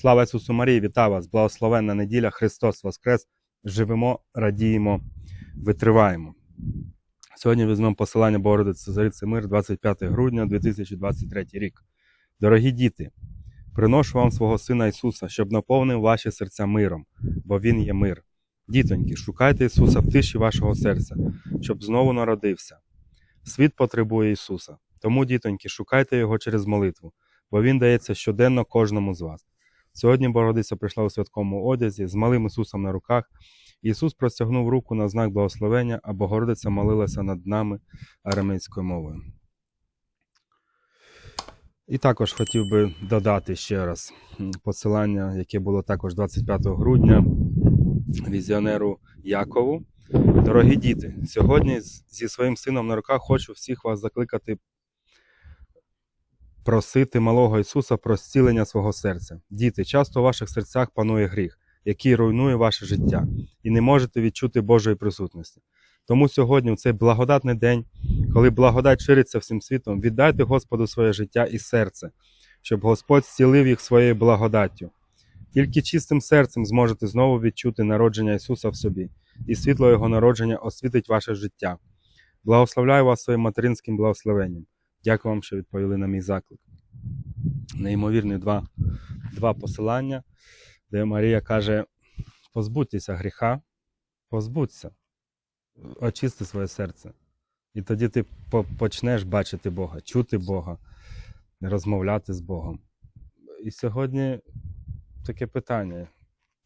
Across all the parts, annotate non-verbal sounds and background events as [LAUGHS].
Слава Ісусу Марії, вітаю вас! Благословенна неділя, Христос Воскрес! Живемо, радіємо, витриваємо. Сьогодні візьмемо посилання Богородиці Цариці Мир, 25 грудня 2023 рік. Дорогі діти, приношу вам свого Сина Ісуса, щоб наповнив ваші серця миром, бо Він є мир. Дітоньки, шукайте Ісуса в тиші вашого серця, щоб знову народився. Світ потребує Ісуса. Тому, дітоньки, шукайте Його через молитву, бо Він дається щоденно кожному з вас. Сьогодні Богородиця прийшла у святкому одязі з малим Ісусом на руках. Ісус простягнув руку на знак благословення, а Богородиця молилася над нами арамейською мовою. І також хотів би додати ще раз посилання, яке було також 25 грудня візіонеру Якову. Дорогі діти, сьогодні зі своїм сином на руках хочу всіх вас закликати просити малого Ісуса про зцілення свого серця. Діти, часто у ваших серцях панує гріх, який руйнує ваше життя, і не можете відчути Божої присутності. Тому сьогодні, у цей благодатний день, коли благодать шириться всім світом, віддайте Господу своє життя і серце, щоб Господь зцілив їх своєю благодаттю. Тільки чистим серцем зможете знову відчути народження Ісуса в собі, і світло Його народження освітить ваше життя. Благословляю вас своїм материнським благословенням. Дякую вам, що відповіли на мій заклик. Неймовірні два, два посилання, де Марія каже: позбудьтеся гріха, позбудься, очисти своє серце. І тоді ти почнеш бачити Бога, чути Бога, розмовляти з Богом. І сьогодні таке питання.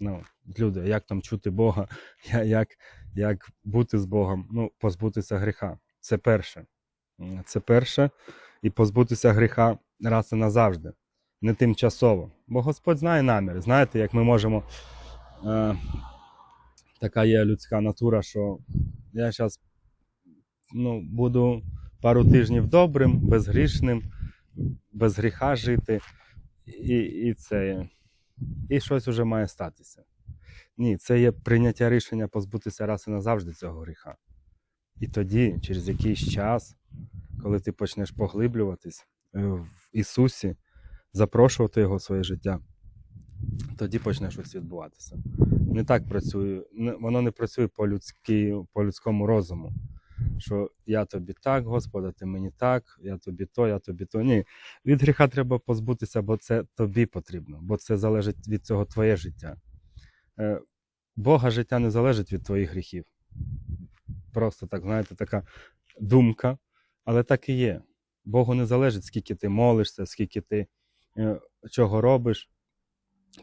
Ну, люди, як там чути Бога, [LAUGHS] як, як бути з Богом? Ну, позбутися гріха. Це перше. Це перше. І позбутися гріха раз і назавжди, не тимчасово. Бо Господь знає намір. Знаєте, як ми можемо. Е, така є людська натура, що я зараз ну, буду пару тижнів добрим, безгрішним, без гріха жити, і, і це. І щось уже має статися. Ні, це є прийняття рішення позбутися раз і назавжди цього гріха. І тоді, через якийсь час, коли ти почнеш поглиблюватись е, в Ісусі, запрошувати Його в своє життя, тоді почне щось відбуватися. Не так працює, воно не працює по, людськи, по людському розуму. Що я тобі так, Господа, ти мені так, я тобі то, я тобі то. Ні. Від гріха треба позбутися, бо це тобі потрібно, бо це залежить від цього твоє життя. Е, Бога життя не залежить від твоїх гріхів. Просто так, знаєте, така думка, але так і є. Богу не залежить, скільки ти молишся, скільки ти е, чого робиш.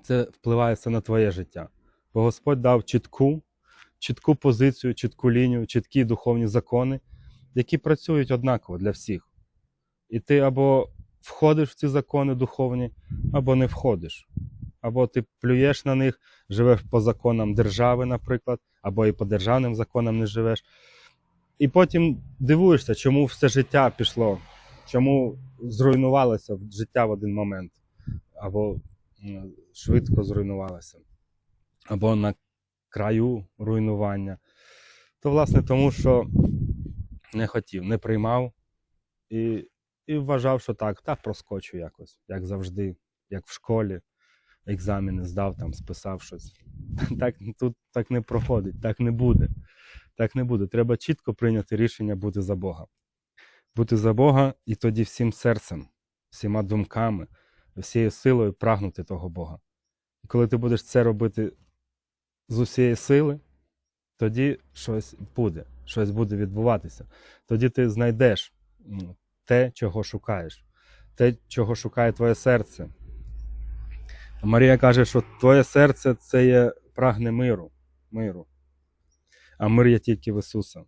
Це впливає все на твоє життя. Бо Господь дав чітку, чітку позицію, чітку лінію, чіткі духовні закони, які працюють однаково для всіх. І ти або входиш в ці закони духовні, або не входиш. Або ти плюєш на них, живеш по законам держави, наприклад, або і по державним законам не живеш. І потім дивуєшся, чому все життя пішло, чому зруйнувалося життя в один момент, або швидко зруйнувалося, або на краю руйнування. То, власне, тому що не хотів, не приймав і, і вважав, що так, та проскочу якось, як завжди, як в школі. Екзамени здав, там списав щось. [LAUGHS] Так тут так не проходить, так не буде. Так не буде. Треба чітко прийняти рішення бути за Бога. Бути за Бога і тоді всім серцем, всіма думками, всією силою прагнути того Бога. І коли ти будеш це робити з усієї сили, тоді щось буде, щось буде відбуватися. Тоді ти знайдеш те, чого шукаєш, те, чого шукає твоє серце. Марія каже, що твоє серце це є прагне миру, миру. А мир є тільки в Ісуса.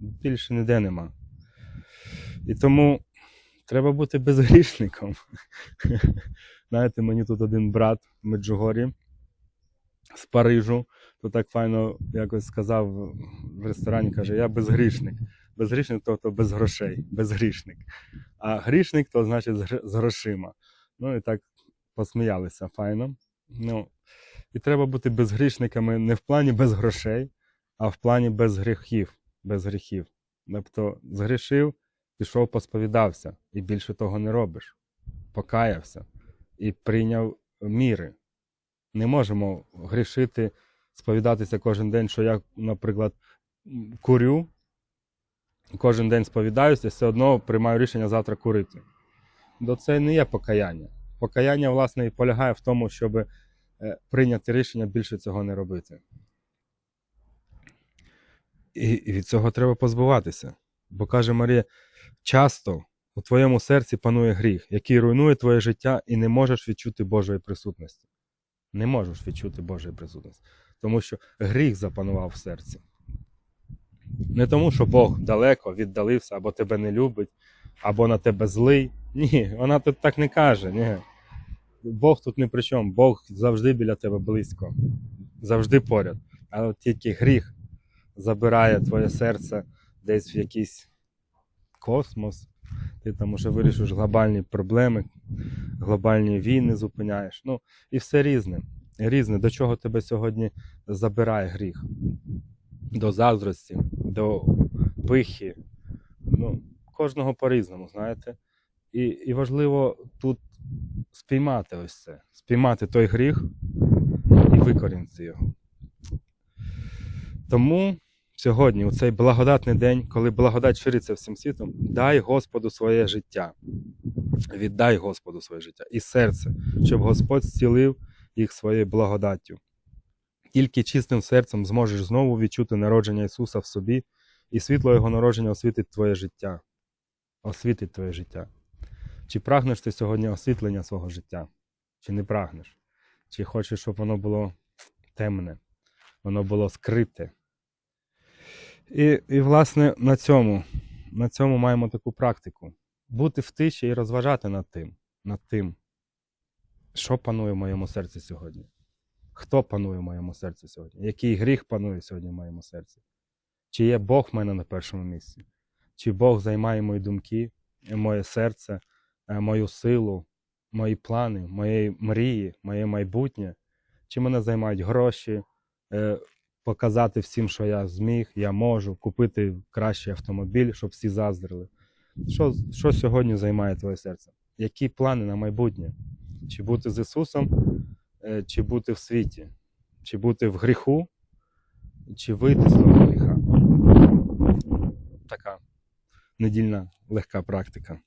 Більше ніде нема. І тому треба бути безгрішником. [LAUGHS] Знаєте, мені тут один брат в Меджугорі з Парижу, то так файно якось сказав в ресторані, каже, я безгрішник. Безгрішник тобто без грошей, безгрішник. А грішник то значить з грошима. Ну і так посміялися файно. Ну, і треба бути безгрішниками не в плані без грошей, а в плані без гріхів. Без гріхів. Тобто згрішив, пішов, посповідався, і більше того не робиш. Покаявся і прийняв міри, Не можемо грішити, сповідатися кожен день, що я, наприклад, курю, кожен день сповідаюся, все одно приймаю рішення завтра курити. До це не є покаяння. Покаяння, власне, і полягає в тому, щоб е, прийняти рішення більше цього не робити. І, від цього треба позбуватися. Бо каже Марія, часто у твоєму серці панує гріх, який руйнує твоє життя, і не можеш відчути Божої присутності. Не можеш відчути Божої присутності. Тому що гріх запанував в серці. Не тому, що Бог далеко віддалився, або тебе не любить, або на тебе злий. Ні, вона тут так не каже. Ні. Бог тут не при чому. Бог завжди біля тебе близько, завжди поряд. А от тільки гріх забирає твоє серце десь в якийсь космос. Ти там уже вирішуєш глобальні проблеми, глобальні війни зупиняєш. Ну, і все різне. Різне, до чого тебе сьогодні забирає гріх. До заздрості, до пихи. Ну, кожного по-різному, знаєте. І, і важливо тут спіймати ось це, спіймати той гріх і викорінити його. Тому сьогодні, у цей благодатний день, коли благодать шириться всім світом, дай Господу своє життя. Віддай Господу своє життя і серце, щоб Господь зцілив їх своєю благодаттю. Тільки чистим серцем зможеш знову відчути народження Ісуса в собі, і світло Його народження освітить твоє життя. Освітить твоє життя. Чи прагнеш ти сьогодні освітлення свого життя? Чи не прагнеш? Чи хочеш, щоб воно було темне, воно було скрите? І, і власне, на цьому, на цьому маємо таку практику. Бути в тиші і розважати над тим, над тим, що панує в моєму серці сьогодні. Хто панує в моєму серці сьогодні? Який гріх панує сьогодні в моєму серці? Чи є Бог в мене на першому місці? Чи Бог займає мої думки, моє серце, мою силу, мої плани, мої мрії, моє майбутнє? Чи мене займають гроші, е, показати всім, що я зміг, я можу купити кращий автомобіль, щоб всі заздрили? Що, що сьогодні займає твоє серце? Які плани на майбутнє? Чи бути з Ісусом, е, чи бути в світі? Чи бути в гріху, чи вийти з того гріха? Така недільна легка практика.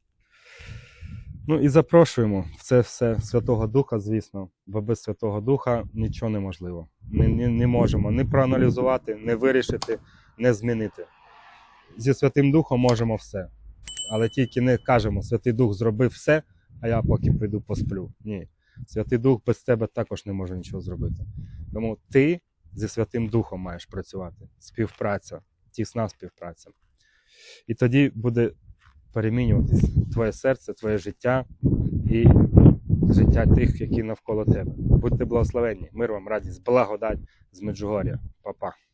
Ну і запрошуємо в це все Святого Духа, звісно, бо без Святого Духа нічого неможливо. Не, не, не можемо не проаналізувати, не вирішити, не змінити. Зі Святим Духом можемо все. Але тільки не кажемо, Святий Дух зробив все, а я поки піду посплю. Ні. Святий Дух без тебе також не може нічого зробити. Тому ти зі Святим Духом маєш працювати. Співпраця, тісна співпраця. І тоді буде перемінюватись твоє серце, твоє життя і життя тих, які навколо тебе. Будьте благословенні, мир вам, радість, благодать з Меджугор'я. Па-па.